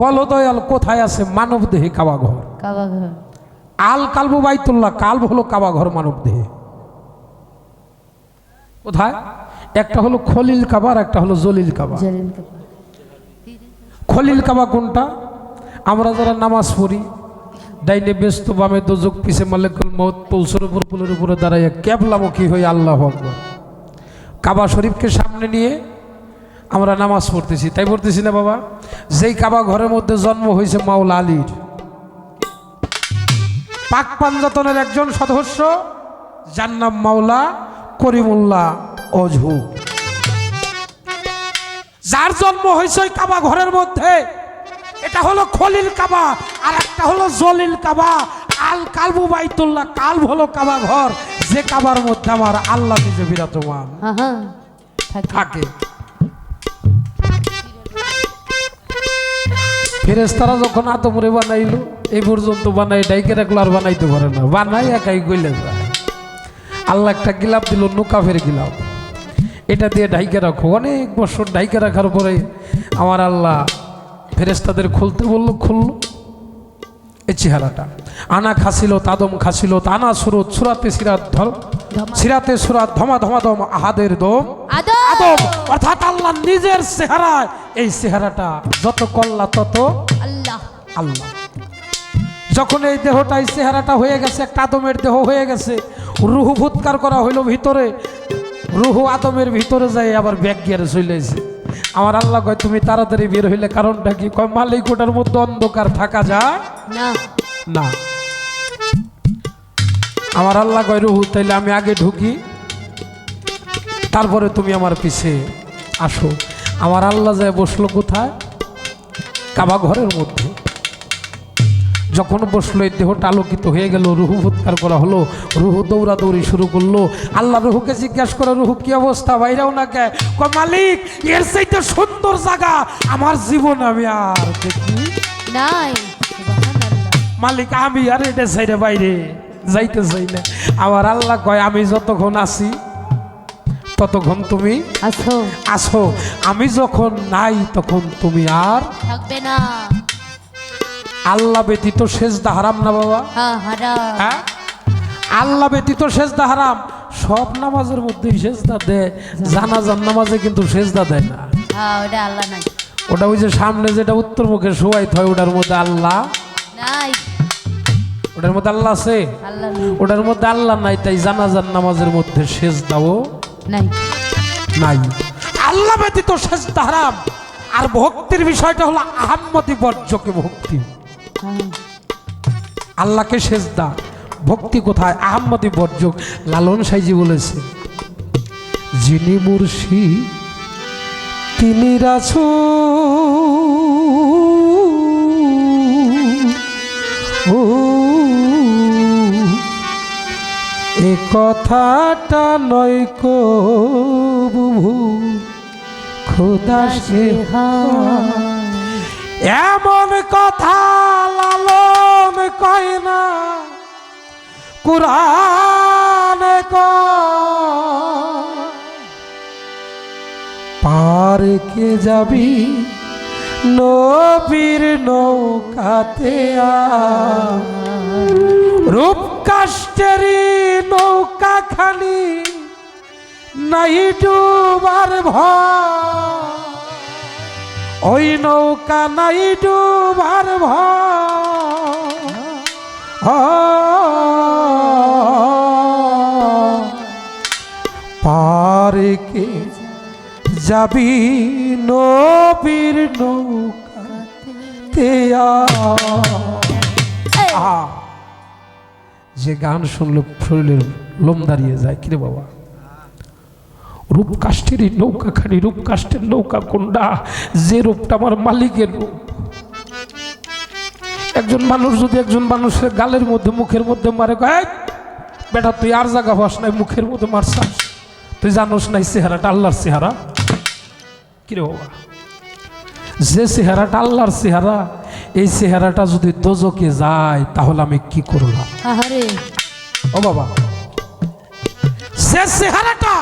বলো দয়াল কোথায় আছে মানব দেহে কাবা ঘর আল কালবু বাইতুল্লাহ কালব হলো কাবা ঘর মানব দেহে কোথায়? একটা হলো খলিল কাবা আর একটা হলো জলিল কাবা। খলিল কাবা কোনটা? আমরা যারা নামাজ পড়ি ডাইনে ব্যস্ত বামে দোজক পিছে মালিকুল মত পৌঁছর উপর পুলের উপরে দাঁড়াইয়া ক্যাবলামুখী হয়ে আল্লাহ আকবর। কাবা শরীফকে সামনে নিয়ে আমরা নামাজ পড়তেছি তাই পড়তেছি না বাবা? যেই কাবা ঘরের মধ্যে জন্ম হয়েছে মাওলা আলীর। পাক পাঞ্জাতনের একজন সদস্য যার নাম মাওলা করিমুল্লাহ অজহু। যার জন্ম হয়েছে ওই কাবা ঘরের মধ্যে। এটা হলো খলিল কাবা আর একটা হলো জলিল কাবা। আল কালবু বাইতুল্লাহ কালব হলো কাবা ঘর। যে কাবার মধ্যে আমার আল্লাহ নিজে বিরাজমান। থাকে। ফেরেস্তারা যখন আতমরে বানাইলো, এই পর্যন্ত বানাই ডাইকে রাখল আর বানাইতে পারে না। বানাই একাই গইলে আল্লাহ একটা গিলাপ দিল নৌকাফের গিলাপ। এটা দিয়ে ঢাইকে রাখো। অনেক বছর ঢাইকে রাখার পরে আমার আল্লাহ ফেরেস্তাদের খুলতে বলল, খুললো। এই চেহারাটা। আনা খাসিল তাদম খাসিল তানা সুরত সুরাতে সিরাত ধর সিরাতে সুরাত ধমা ধমা দম আহাদের দম। আদম! অর্থাৎ আল্লাহ নিজের চেহারায় এই চেহারাটা যত কল্লা তত আল্লাহ। আল্লাহ। যখন এই দেহটা এই চেহারাটা হয়ে গেছে একটা আদমের দেহ হয়ে গেছে রুহু ভুৎকার করা হইল ভিতরে। রুহু আদমের ভিতরে যায় আবার ব্যাগ গিয়ারে চলে এসে আমার আল্লাহ কয় তুমি তাড়াতাড়ি বের হইলে কারণটা কি? কয় মালিক ওটার মধ্যে অন্ধকার থাকা যায় না। না। আমার আল্লাহ কয় রুহু তাইলে আমি আগে ঢুকি তারপরে তুমি আমার পিছে আসো। আমার আল্লাহ যায় বসল কোথায়? কাবা ঘরের মধ্যে। যখন বসল এই দেহটা আলোকিত হয়ে গেল রুহু ভুৎকার করা হলো রুহু দৌড়াদৌড়ি শুরু করল। আল্লাহ রুহুকে জিজ্ঞাসা করে রুহু কি অবস্থা? বাইরেও না কে? মালিক এর চাইতে সুন্দর জায়গা আমার জীবন আমি আর দেখি। নাই। মালিক আমি আর এটা সাইডে বাইরে যাইতে চাই না। আমার আল্লাহ কয় আমি যতক্ষণ আছি ততক্ষণ তুমি আসো। আসো। আমি যখন নাই তখন তুমি আর থাকবে না। আল্লাহ ব্যতীত সেজদা হারাম না বাবা? হ্যাঁ হ্যাঁ? আল্লাহ ব্যতীত সেজদা হারাম। সব নামাজের মধ্যেই সেজদা দেয়। জানাজার নামাজে কিন্তু সেজদা দেয় না। হ্যাঁ ওটা ওই যে সামনে যেটা উত্তর মুখে শোয়াইতে হয় ওটার মধ্যে আল্লাহ। ওটার মধ্যে আল্লাহ আছে? ওটার মধ্যে আল্লাহ নাই তাই জানাজার নামাজের মধ্যে শেষ দাও নাই। নাই। আল্লাহ ব্যতীত শেষ হারাম। আর ভক্তির বিষয়টা হলো আহাম্মতি বর্জকে ভক্তি। আল্লাহকে শেষ দা ভক্তি কোথায়? আহম্মদি বর্জক লালন সাইজি বলেছে, যিনি মুর্শি তিনি ও এ কথাটা নয় কবু, খোদা সে এমন কথা কয় না? কুরআন পার কে যাবি নবীর নৌকাতে রূপ কাষ্টেরি নৌকা খালি নাই ডুবার ভয়। ওই নৌকা নাই ডুবার পারে যাবি নবীর নৌকা আহা। যে গান শুনলে শরীরের লোম দাঁড়িয়ে যায় কিরে বাবা? রূপকাষ্ঠের এই নৌকা খানি রূপকাষ্ঠের নৌকা কোনটা যে রূপটা আমার মালিকের রূপ। একজন মানুষ যদি একজন মানুষের গালের মধ্যে মুখের মধ্যে মারে বেটা তুই আর জায়গা পাস নাই মুখের মধ্যে মারছাস। তুই জানোস নাই চেহারাটা আল্লাহর চেহারা। কিরে বাবা? যে চেহারাটা আল্লাহর চেহারা এই চেহারাটা যদি দোজকে যায় তাহলে আমি কি করলাম? ও বাবা সে চেহারাটা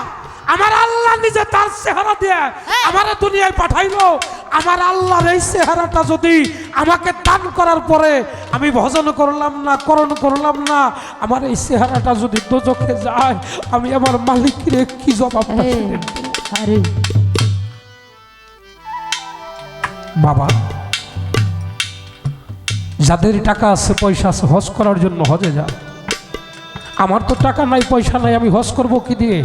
আমার আল্লাহ নিজে তার চেহারা দিয়ে আমার দুনিয়ায় পাঠাইলো আমার আল্লাহর এই চেহারাটা যদি আমাকে দান করার পরে আমি ভজন করলাম না করণ করলাম না আমার এই চেহারাটা যদি দোজখে যায় আমি আমার মালিককে কি জবাব আরে। বাবা, যাদের টাকা আছে, পয়সা আছে, হজ করার জন্য হজে যা আমার তো টাকা নাই, পয়সা নাই, আমি হজ করব কি দিয়ে?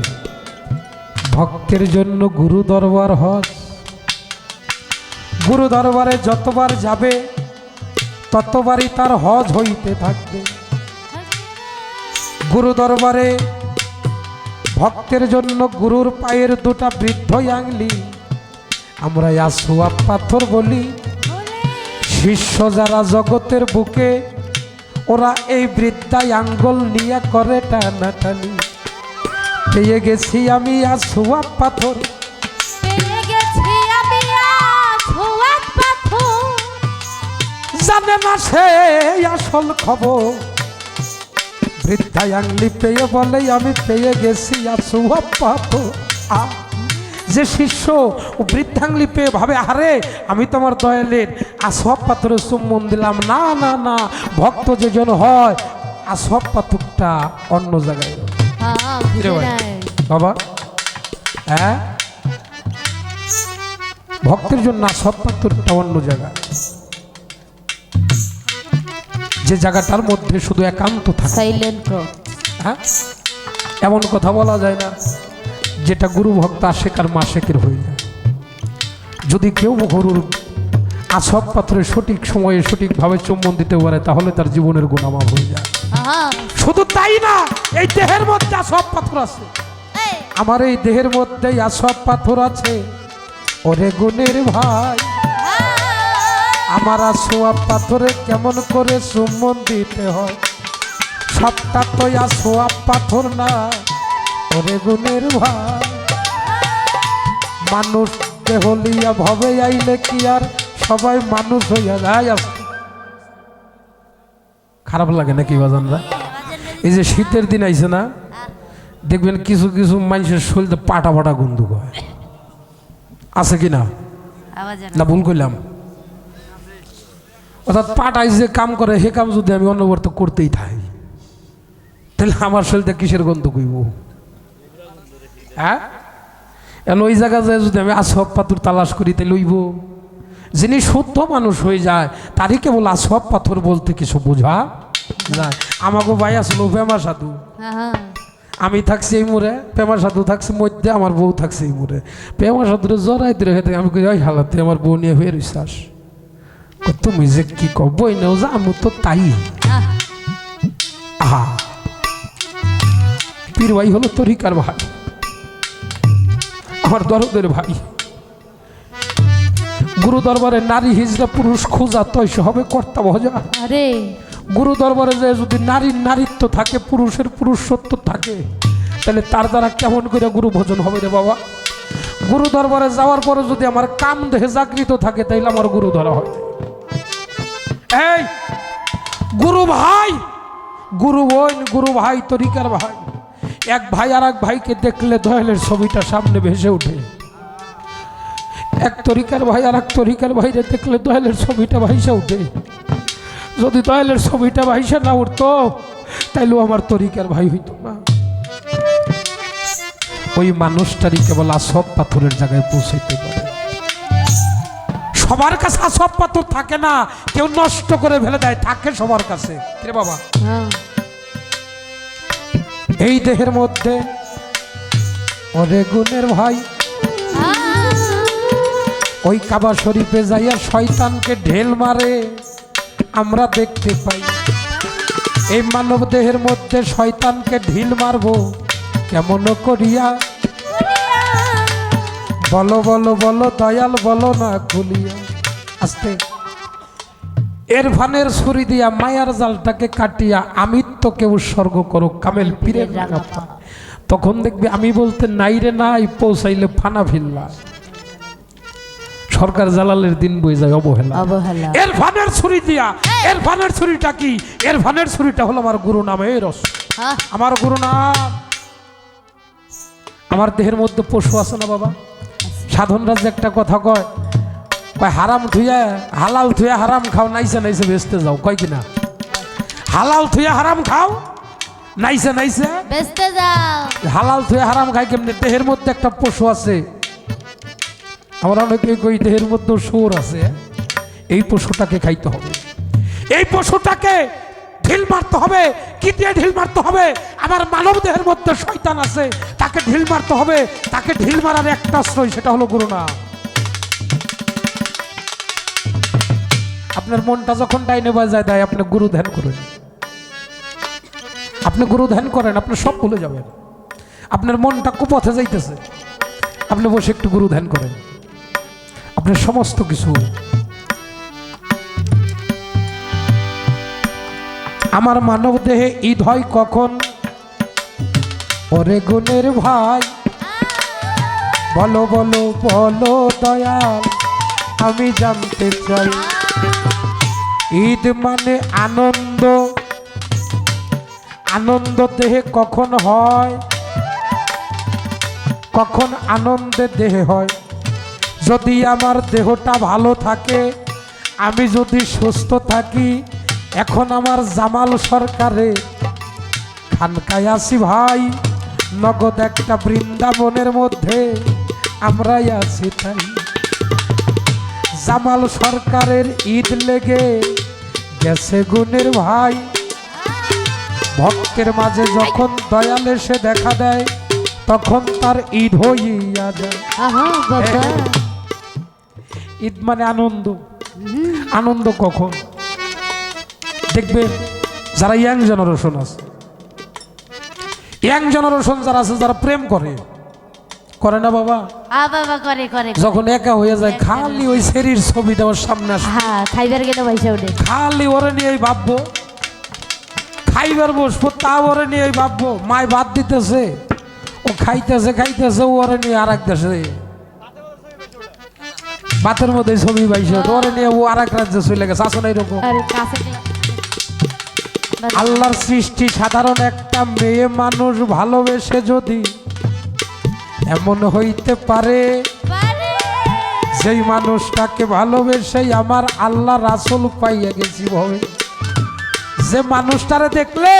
ভক্তের জন্য গুরু দরবার হজ। গুরু দরবারে যতবার যাবে, ততবারই তার হজ হইতে থাকবে। গুরু দরবারে ভক্তের জন্য গুরুর পায়ের দুটা বৃদ্ধ আংলি আমরা ইয়াসুয়া পাথর বলি। শিষ্য যারা জগতের বুকে ওরা এই বৃদ্ধাই আঙ্গল নিয়ে করে টানাটানি। পেয়ে গেছি আমি আসুয়া পাথর। পেয়ে গেছি আমি আজ ছোঁয়াত পাথর। জানে না সে আসল খবর। বৃদ্ধাই আংলি পেয়ে বলে আমি পেয়ে গেছি আসুয়া পাথর। আ, যে শিষ্য ও বৃদ্ধাঙ্গলি পেয়ে ভাবে আরে আমি তোমার দয়ালের আসব পাথরের চুম্বন দিলাম। না না না ভক্ত যে জন হয় আসব পাথরটা অন্য জায়গায়। বাবা? হ্যাঁ? ভক্তের জন্য আসব পাথরটা অন্য জায়গায় যে জায়গাটার মধ্যে শুধু একান্ত থাকে। হ্যাঁ? এমন কথা বলা যায় না। যেটা গুরু ভক্ত আশেকার মাসেকের হয়ে যায়। যদি কেউ গরুর আসব পাথরে সঠিক সময়ে সঠিকভাবে চুম্বন দিতে পারে তাহলে তার জীবনের গুণামাপ হয়ে যায়। শুধু তাই না এই দেহের মধ্যে আসব পাথর আছে। আমার এই দেহের মধ্যেই আসব পাথর আছে। ওরে গুণের ভাই। আমার আসোয়া পাথরে কেমন করে চুম্বন দিতে হয়? সবটা তো আসোয়া পাথর না। ওরে গুণের ভাই মানুষ দেহলিয়া ভবে আইলে কি আর? সবাই মানুষ হইয়া যায়। খারাপ লাগে নাকি বাজানরা? এই যে শীতের দিন আইছে না দেখবেন কিছু কিছু মানুষের শরীরে পাটা পাটা গন্ধ হয়। আছে কি না? না ভুল করলাম অর্থাৎ পাটাই যে কাম করে সে কাম যদি আমি অনবরত করতেই থাকি তাহলে আমার শরীরটা কিসের গন্ধ কইব? হ্যাঁ? এখন ওই জায়গা যায় যদি আমি আসব পাথর তালাশ করি তাহলে লইব। যিনি শুদ্ধ মানুষ হয়ে যায় তারই কেবল আসব পাথর বলতে কিছু বোঝা যায়। আমাকে ভাই আসলো ফেমা সাধু। হ্যাঁ, হ্যাঁ। আমি থাকছি এই মোড়ে পেমা সাধু থাকছে মধ্যে আমার বউ থাকছে এই মোড়ে। পেমা সাধুরে জড়াই দিলে হেঁটে আমি কই ওই হালাতে আমার বউ নিয়ে হয়ে রইছাস? তুমি যে কি কব বই নেও যা আমি তো তাই। আহা। পীর ভাই হলো তরিকার ভাই। আমার দরদের ভাই। গুরু দরবারে নারী হিজড়া পুরুষ খোঁজা তৈশ হবে কর্তা ভজা আরে। গুরু দরবারে যে যদি নারীর নারীত্ব থাকে পুরুষের পুরুষত্ব থাকে তাহলে তার দ্বারা কেমন করে গুরু ভোজন হবে রে বাবা? গুরু দরবারে যাওয়ার পরে যদি আমার কাম দেহে জাগৃত থাকে তাইলে আমার গুরু ধরা হয়। এই গুরু ভাই গুরু বোন গুরু ভাই তরিকার ভাই। এক ভাই আর এক ভাইকে দেখলে দয়ালের ছবিটা সামনে ভেসে ওঠে। এক তরিকার ভাই আর এক তরিকার ভাইরে দেখলে দয়ালের ছবিটা ভাইসে ওঠে। যদি দয়ালের ছবিটা ভাইসা না উঠতো, তাইলেও আমার তরিকার ভাই হইতো না। ওই মানুষটারই কেবল আসব পাথরের জায়গায় পৌঁছাইতে পারে। সবার কাছে আসব পাথর থাকে না, কেউ নষ্ট করে ফেলে দেয়, থাকে সবার কাছে। বাবা? হ্যাঁ। এই দেহের মধ্যে ওরে গুণের ভাই। ওই কাবা শরীফে যাইয়া শয়তানকে ঢেল মারে, আমরা দেখতে পাই। এই মানব দেহের মধ্যে শয়তানকে ঢিল মারবো, কেমন করিয়া? বলো বলো বলো, দয়াল বলো না খুলিয়া আস্তে। এর ভানের ছুরি দিয়া মায়ার জালটাকে কাটিয়া আমিত্বকে উৎসর্গ করো কামেল পীরের রাঙা পা। তখন দেখবি আমি বলতে নাই রে নাই পৌঁছাইলে ফানা ফিল্লা সরকার জালালের দিন বই যায় অবহেলা। অবহেলা। এর ভানের ছুরি দিয়া এর ভানের ছুরিটা কি? এর ভানের ছুরিটা হলো আমার গুরু নামে রস। হ্যাঁ। আমার গুরু নাম। আমার দেহের মধ্যে পশু আছে না বাবা? সাধন রাজ্যে একটা কথা কয় ওই হারাম থুয়া হালাল থুয়া হারাম খাও নাইসে নাইসে বেচতে যাও কয় কিনা? হালাল থুয়া হারাম খাও নাইসে নাইসে বেচতে যাও। হালাল থুয়ে হারাম খাই কেমনি? দেহের মধ্যে একটা পশু আছে। আমরা অনেকে কই দেহের মধ্যে সুর আছে এই পশুটাকে খাইতে হবে। এই পশুটাকে ঢিল মারতে হবে। কি দিয়ে ঢিল মারতে হবে? আমার মানব দেহের মধ্যে শয়তান আছে তাকে ঢিল মারতে হবে। তাকে ঢিল মারার একটা আশ্রয় সেটা হলো গুরু না আপনার মনটা যখন ডাইনে বাজায় দেয় আপনি গুরু ধ্যান করেন। আপনি গুরু ধ্যান করেন, আপনি সব ভুলে যাবেন। আপনার মনটা কুপথে যাইতেছে। আপনি বসে একটু গুরু ধ্যান করেন। আপনার সমস্ত কিছু। আমার মানব দেহে ঈদ হয় কখন? ওরে গুণের ভাই, বলো বলো বলো, দয়াল, আমি জানতে চাই। ঈদ মানে আনন্দ। আনন্দ দেহে কখন হয়? কখন আনন্দে দেহে হয়? যদি আমার দেহটা ভালো থাকে, আমি যদি সুস্থ থাকি, এখন আমার জামাল সরকারে। খানকায় আসি ভাই, নগদ একটা বৃন্দাবনের মধ্যে। আমরাই আছি তাই। জামাল সরকারের ঈদ লেগে গেছে গুণের ভাই। ভক্তের মাঝে যখন দয়াল এসে দেখা দেয় তখন তার ঈদ হইয়া যায়। ঈদ মানে আনন্দ। আনন্দ কখন? দেখবে যারা ইয়াং জেনারেশন আছে ইয়াং জেনারেশন যারা আছে যারা প্রেম করে করে না বাবা? আ বাবা করে করে যখন একা হয়ে যায় খালি ওই শরীর ছবিটা ওর সামনে আসে। হ্যাঁ খাইবার গেলে পয়সা উঠে খালি ওরে নিয়েই ভাববো। খাইবার বসবো তা ওরে নিয়েই ভাববো। মায় বাদ দিতেছে ও খাইতেছে খাইতেছে ও ওরে নিয়ে আর এক দেশে। বাতের মধ্যে ছবি পাইছে ওরে নিয়ে ও আর এক রাজ্যে চলে গেছে আসলে এরকম। আরে কাছে আল্লাহর সৃষ্টি সাধারণ একটা মেয়ে মানুষ ভালোবেসে যদি এমন হইতে পারে। সেই মানুষটাকে ভালোবেসে আমার আল্লাহ রাসুল পাইয়া গেছি ভাবে। যে মানুষটারে দেখলে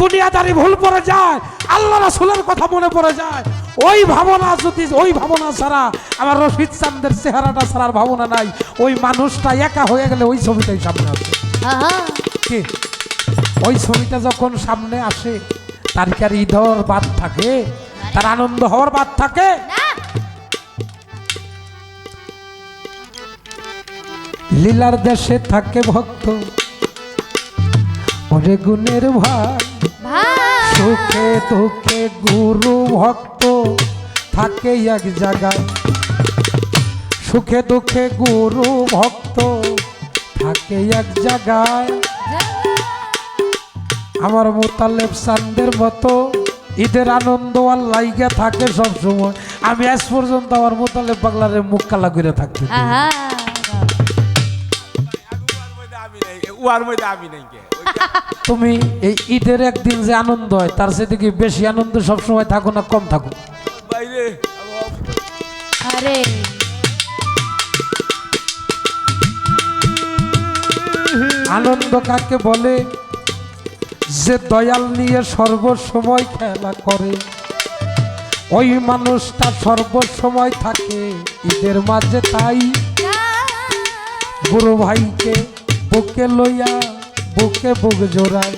দুনিয়াদারি ভুল পড়ে যায় আল্লাহ রাসুলের কথা মনে পড়ে যায় ওই ভাবনা যদি ওই ভাবনা ছাড়া আমার রশিদ চান্দের চেহারাটা ছাড়ার ভাবনা নাই ওই মানুষটা একা হয়ে গেলে ওই ছবিটাই সামনে আসে। কি? ওই ছবিটা যখন সামনে আসে তার কি আর হওয়ার বাদ থাকে? তার আনন্দ হওয়ার বাদ থাকে। লীলার দেশে থাকে ভক্ত। ওরে গুণের ভাই। সুখে দুঃখে গুরু ভক্ত। থাকে এক জায়গায়। সুখে দুঃখে গুরু ভক্ত। থাকে এক জায়গায়। আমার মোতালেব চান্দের মতো। ঈদের আনন্দ আর লাইগা থাকে সব সময়। আমি আজ পর্যন্ত আমার মোতালেব বাংলারে মুখ কালা করে থাকতে তুমি এই ঈদের একদিন যে আনন্দ হয় তার সাথে কি বেশি আনন্দ সবসময় থাকো না কম থাকো। আরে। আনন্দ কাকে বলে? যে দয়াল নিয়ে সর্বসময় খেলা করে, ওই মানুষটা সর্বসময় থাকে। ঈদের মাঝে তাই গুরু ভাইকে বুকে লইয়া, বুকে বুক জোড়ায়।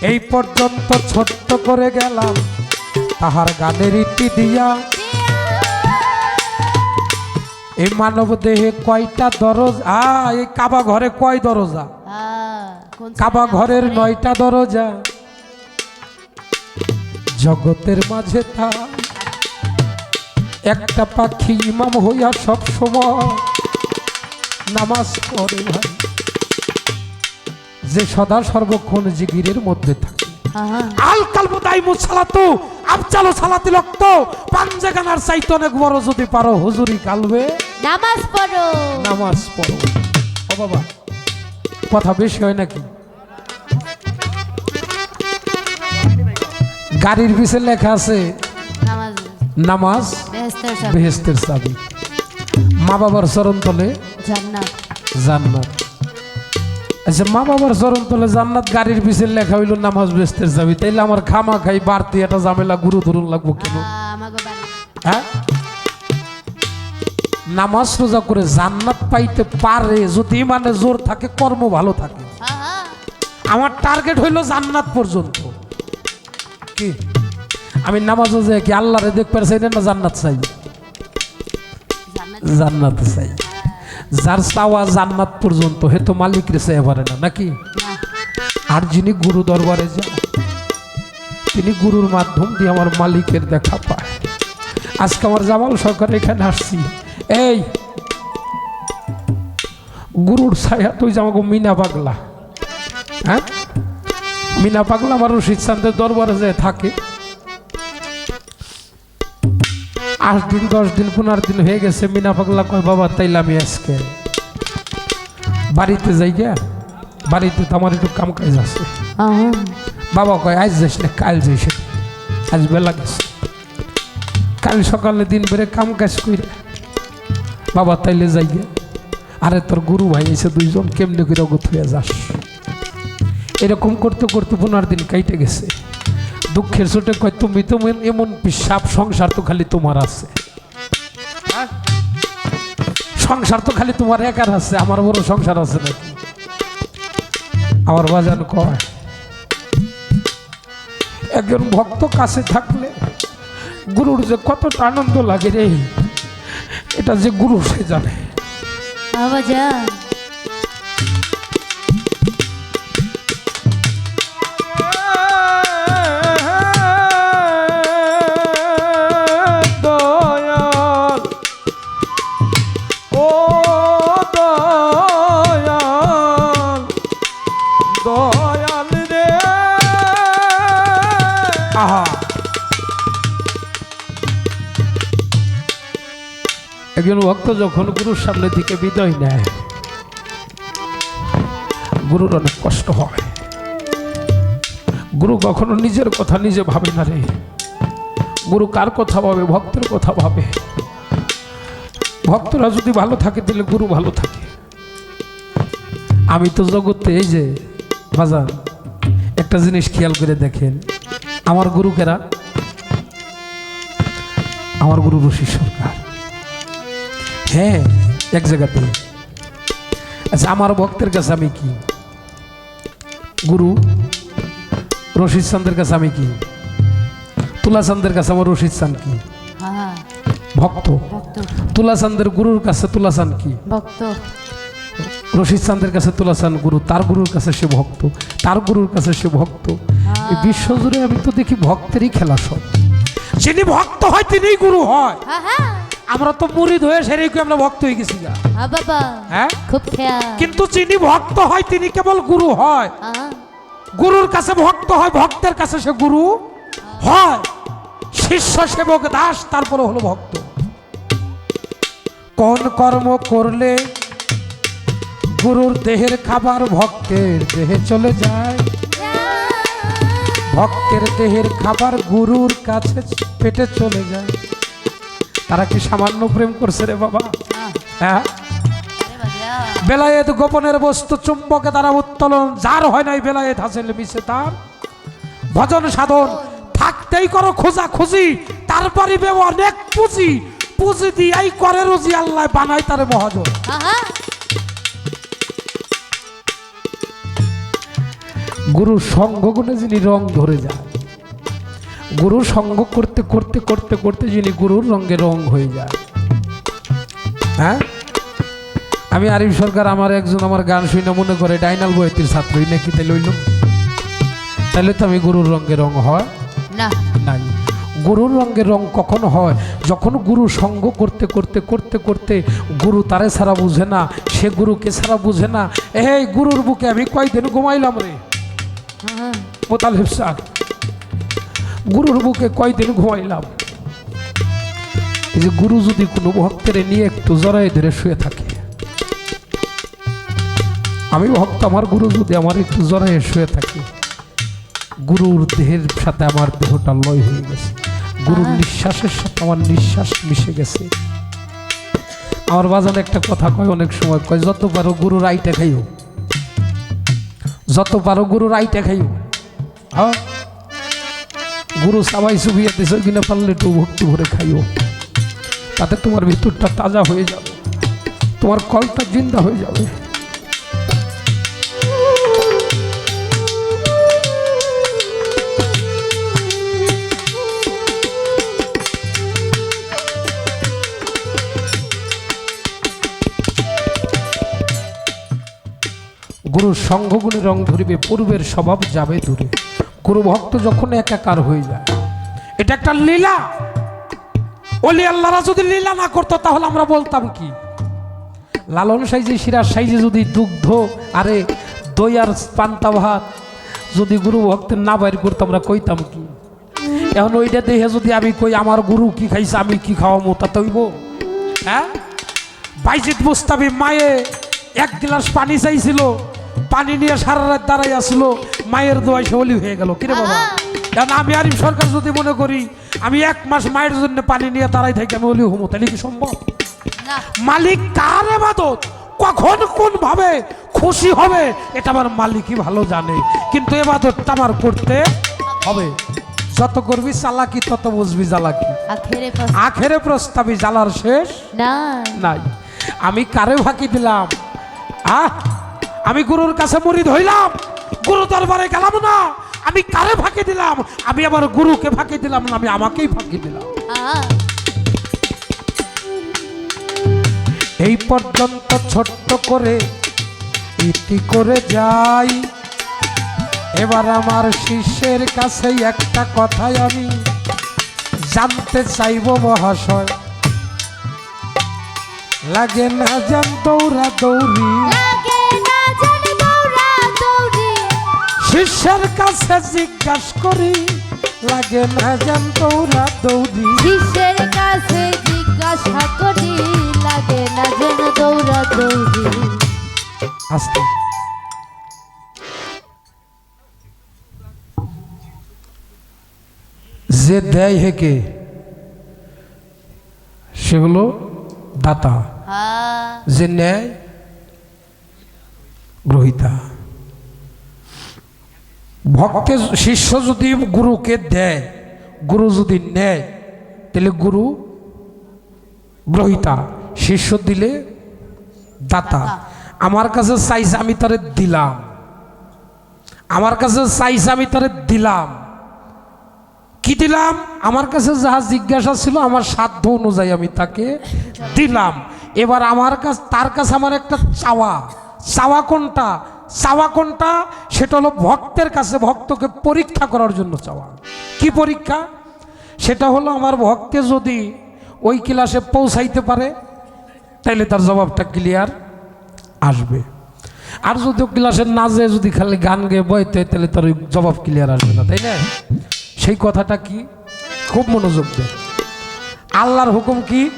এই পর্যন্ত ছোট্ট করে গেলাম, তাহার গানের ইতি দিয়া। এই মানব দেহে কয়টা দরজা? আ, এই কাবা ঘরে কয় দরজা? কাবা ঘরের নয়টা দরজা। জগতের মাঝে তা। একটা পাখি ইমাম হইয়া সব সময় নামাজ পড়ে ভাই। যে সদা সর্বক্ষণ জিগিরের মধ্যে থাকে। আল কালবু দাইমু সালাতু আফজালু সালাতি লক্ত। পাঞ্জে গানার চাইতে অনেক বড় যদি পারো হুজুরি কালবে। নামাজ পড়ো। নামাজ পড়ো। ও বাবা। কথা বেশি হয় নাকি? গাড়ির পিছে লেখা আছে নামাজ। বেহেস্তের সাথে চাবি। মা বাবার চরণ তলে? জান্নাত। আচ্ছা মা বাবার চরণ তলে জান্নাত গাড়ির পিছনে লেখা হইল নামাজ বেচতে যাবি তাইলে আমার খামা খাই বাড়তি একটা ঝামেলা গুরু ধরুন লাগবো কেন? হ্যাঁ? নামাজ রোজা করে জান্নাত পাইতে পারে যদি মানে জোর থাকে কর্ম ভালো থাকে। আমার টার্গেট হইল জান্নাত পর্যন্ত। কি? আমি নামাজ যে কি আল্লাহরে দেখতে চাই না জান্নাত চাই? জান্নাত চাই। যার চাওয়া জান্নাত পর্যন্ত হে তো মালিক রে চাই পারে না নাকি? আর যিনি গুরু দরবারে যান তিনি গুরুর মাধ্যম দিয়ে আমার মালিকের দেখা পায়। আজকে আমার জামাল সরকার এখানে আসছি। এই গুরুর ছায়া তুই যে আমাকে মিনা পাগলা। হ্যাঁ? মিনা পাগলা আমার রশিদ চান্দের দরবারে যে থাকে। আট দিন দশ দিন পনেরো দিন হয়ে গেছে মিনা পাগলা কয় বাবা তাইলে আমি আজকে বাড়িতে যাই গিয়া বাড়িতে তো আমার একটু কাম কাজ আছে বাবা কয় আজ যাস না কাল যাইস আজ বেলা গেছে। কাল সকালে দিন বেড়ে কাম কাজ কইরে বাবা তাইলে যাইগে। আরে তোর গুরু ভাই এসে দুইজন কেমনে করে অগত হয়ে যাস? এরকম করতে করতে পনেরো দিন কাইটে গেছে। দুঃখের চোটে কয় তুমি তো এমন- এমন পিসাব সংসার তো খালি তোমার আছে। হ্যাঁ? সংসার তো খালি তোমার একার আছে আমার বড় সংসার আছে নাকি? আমার বাজান কয় একজন ভক্ত কাছে থাকলে গুরুর যে কতটা আনন্দ লাগে রে। এটা যে গুরু সে জানে। বাবা যান একজন ভক্ত যখন গুরুর সামনে দিকে বিদয় নেয়, গুরুর অনেক কষ্ট হয়। গুরু কখনো নিজের কথা নিজে ভাবে না রে। গুরু কার কথা ভাবে? ভক্তের কথা ভাবে। ভক্তরা যদি ভালো থাকে, তাহলে গুরু ভালো থাকে। আমি তো জগতে এই যে বাজার একটা জিনিস খেয়াল করে দেখেন। আমার গুরু কেরা? আমার গুরু ঋষি সরকার। হ্যাঁ এক জায়গাতে আচ্ছা আমার ভক্তের কাছে আমি কি? গুরু রশিদ চান্দের কাছে আমি কি? তুলা চান্দের কাছে আমার রশিদ চান কি? হ্যাঁ। ভক্ত। তুলা চান্দের গুরুর কাছে তুলা চান কি? ভক্ত। রশিদ চান্দের কাছে তুলা চান গুরু তার গুরুর কাছে সে ভক্ত তার গুরুর কাছে সে ভক্ত। এই বিশ্বজুড়ে আমি তো দেখি ভক্তেরই খেলা সব। যিনি ভক্ত হয় তিনিই গুরু হয়। হ্যাঁ হ্যাঁ। আমরা তো মুরিদ হয়ে সেরেই কি আমরা ভক্ত হয়ে গেছি হ্যাঁ বাবা হ্যাঁ? খুব খেয়া কিন্তু যিনি ভক্ত হয় তিনি কেবল গুরু হ্যাঁ। গুরুর কাছে ভক্ত হয় ভক্তের কাছে সে গুরু হয়। শিষ্য সেবক দাস তারপরে হলো ভক্ত। কোন কর্ম করলে গুরুর দেহের খাবার ভক্তের দেহে চলে যায়। ভক্তের দেহের খাবার গুরুর কাছে পেটে চলে যায়। তারা কি সামান্য প্রেম করছে রে বাবা? হ্যাঁ? বেলায়েত গোপনের বস্তু চুম্বকে তারা উত্তোলন যার হয় নাই বেলায়েত হাসিল মিশে তার। ভজন সাধন থাকতেই করো খোঁজা খুঁজি তারপরে বেব অনেক পুঁজি। পুঁজি দিয়াই করে রুজি আল্লাহ বানাই তারে মহাজন। গুরু সঙ্গ গুণে যিনি রং ধরে যায় গুরু সঙ্গ করতে করতে করতে করতে যিনি গুরুর রঙে রং হয়ে যায়। হ্যাঁ? আমি আরিফ সরকার আমার একজন আমার গান শুনে মনে করে ডাইনাল বয়তির ছাত্রই নাকি তাই লইল তাহলে তো আমি গুরুর রঙে রং হয়? না। নাই। গুরুর রঙের রং কখন হয়? যখন গুরু সঙ্গ করতে করতে করতে করতে গুরু তারে ছাড়া বুঝে না সে গুরুকে ছাড়া বুঝে না। এই গুরুর বুকে আমি কয়দিন ঘুমাইলাম রে? হ্যাঁ। মোতালেব সাহ গুরুর বুকে কয়দিন ঘুমাইলাম। এই যে গুরু যদি কোনো ভক্তের নিয়ে একটু জড়াই ধরে শুয়ে থাকে আমি ভক্ত আমার গুরু যদি আমার একটু জড়াই শুয়ে থাকে গুরুর দেহের সাথে আমার দেহটা লয় হয়ে গেছে। গুরুর নিঃশ্বাসের সাথে আমার নিঃশ্বাস মিশে গেছে। আমার বাজানে একটা কথা কয় অনেক সময় কয় যত পারো গুরুর আইটা খাইও। যত পারো গুরুর আইটা খাইও। হ্যাঁ। গুরু সবাই সুবিয়া দিছে কিনা পারলে একটু ভক্তি ভরে খাইও। তাতে তোমার ভিতরটা তাজা হয়ে যাবে। তোমার কলটা জিন্দা হয়ে যাবে। গুরুর সঙ্গগুণে রং ধরিবে, পূর্বের স্বভাব যাবে দূরে। গুরু ভক্ত যখন একাকার হয়ে যায়, এটা একটা লীলা। ওলি আল্লাহরা যদি লীলা না করতো, তাহলে আমরা বলতাম কি? লালন সাইজে সিরাজ সাইজে যদি দুগ্ধ, আরে দই আর পান্তা ভাত যদি গুরু ভক্তের না বাইর করতো, আমরা কইতাম কি? এখন ওইটা দেখে যদি আমি কই, আমার গুরু কি খাইছে, আমি কি খাওয়াবো তা তৈব হ্যাঁ? বাইজিৎ মুস্তাবি মায়ে এক গ্লাস পানি চাইছিল, পানি নিয়ে সারা রাত দাঁড়াই আসলো মায়ের দোয়াই সে অলি হয়ে গেল। কিরে বাবা? কারণ আমি আরিফ সরকার যদি মনে করি আমি এক মাস মায়ের জন্য পানি নিয়ে তারাই থাকি আমি অলি হব তাহলে কি সম্ভব? মালিক কার এবাদত কখন কোন ভাবে খুশি হবে এটা আমার মালিকই ভালো জানে। কিন্তু এবাদতটা আমার করতে হবে। যত করবি চালাকি তত বুঝবি জ্বালাকি। আখেরে প্রস্তাবি। জ্বালার শেষ নাই। আমি কারে ফাঁকি দিলাম? আহ? আমি গুরুর কাছে মুড়িদ হইলাম গুরু দরবারে গেলাম না। আমি কারে ফাঁকি দিলাম? আমি আমার গুরুকে ফাঁকি দিলাম না, আমি আমাকেই ফাঁকি দিলাম। এই পর্যন্ত ছোট্ট করে ইতি করে যাই। এবার আমার শিষ্যের কাছে একটা কথাই আমি জানতে চাইব মহাশয়। লাগে না জান দৌড়া দৌড়ি। শিষ্যের কাছে জিজ্ঞাসা করি লাগে না জান দৌড়া দৌড়ি। শিষ্যের কাছে জিজ্ঞাসা করি লাগে না যেন দৌড়া দৌড়ি। আসতে। যে দেয় হেকে সেগুলো দাতা। হ্যাঁ। যে নেয় গ্রহিতা। ভক্তের শিষ্য যদি গুরুকে দেয়, গুরু যদি নেয়, তাহলে গুরু গ্রহিতা, শিষ্য দিলে দাতা। আমার কাছে চাইছে আমি তারে দিলাম। আমার কাছে চাইছে আমি তারে দিলাম। কি দিলাম? আমার কাছে যাহা জিজ্ঞাসা ছিল, আমার সাধ্য অনুযায়ী আমি তাকে দিলাম। এবার আমার কাছে, তার কাছে আমার একটা চাওয়া। চাওয়া কোনটা? চাওয়া কোনটা? সেটা হলো ভক্তের কাছে ভক্তকে পরীক্ষা করার জন্য চাওয়া। কি পরীক্ষা? সেটা হলো আমার ভক্তে যদি ওই ক্লাসে পৌঁছাইতে পারে তাইলে তার জবাবটা ক্লিয়ার আসবে। আর যদি ও ক্লাসের না যেয়ে যদি খালি গান গেয়ে বইতে তাহলে তার ওই জবাব ক্লিয়ার আসবে না তাই না? সেই কথাটা কি? খুব মনোযোগ দেয় আল্লাহর হুকুম কি?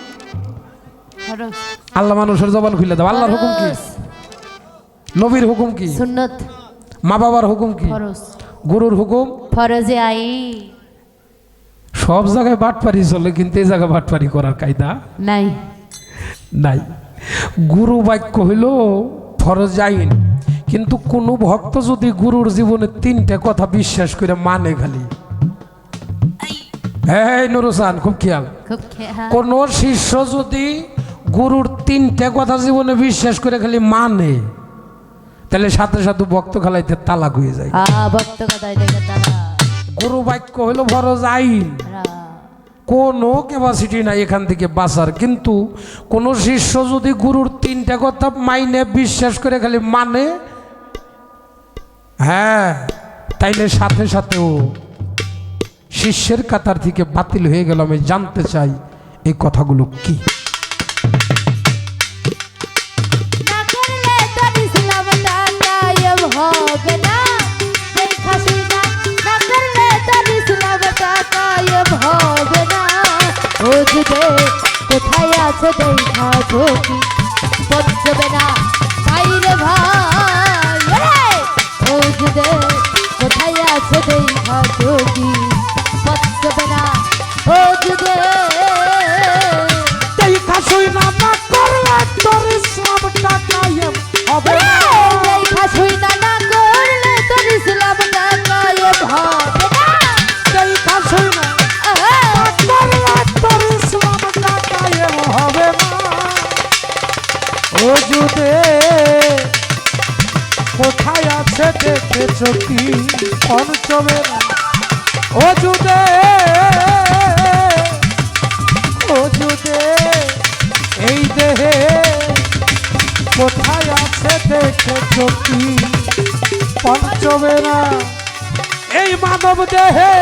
আল্লাহ মানুষের জবান খুলে দাও। আল্লাহর হুকুম কি। নবীর হুকুম কি? সুন্নত। মা বাবার হুকুম কি? ফরজ। গুরুর হুকুম? ফরজে আই সব জায়গায় বাটপারি চলে কিন্তু এই জায়গায় বাটপারি করার কায়দা নাই। নাই। গুরু বাক্য হইল ফরজ আইন। কিন্তু কোনো ভক্ত যদি গুরুর জীবনে তিনটে কথা বিশ্বাস করে মানে খালি। হ্যাঁ নুরুসান খুব খেয়াল। কোন শিষ্য যদি গুরুর তিনটে কথা জীবনে বিশ্বাস করে খালি মানে। তাহলে সাথে সাথে ভক্ত খালাইতে তালাক হয়ে যায়। গুরু বাক্য হলো ফরজ আইন কোনো ক্যাপাসিটি নাই এখান থেকে বাঁচার কিন্তু কোন শিষ্য যদি গুরুর তিনটা কথা মাইনে বিশ্বাস করে খালি মানে হ্যাঁ তাইলে সাথে সাথেও শিষ্যের কাতার থেকে বাতিল হয়ে গেল আমি জানতে চাই এই কথাগুলো কি? হবে না বুঝবে, কোথায় আছে দেখা ঝোঁকি? বুঝবে না বাইরে ভাই। বুঝবে, কোথায় আছে দেখা ঝোঁকি? বুঝবে না, বুঝবে। দেখা শুই কি পঞ্চমের অজুদে অজুদে এই দেহে কোথায় আছে দেখে শক্তি পঞ্চমেরা এই মানব দেহে